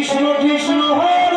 Krishna Krishna Hare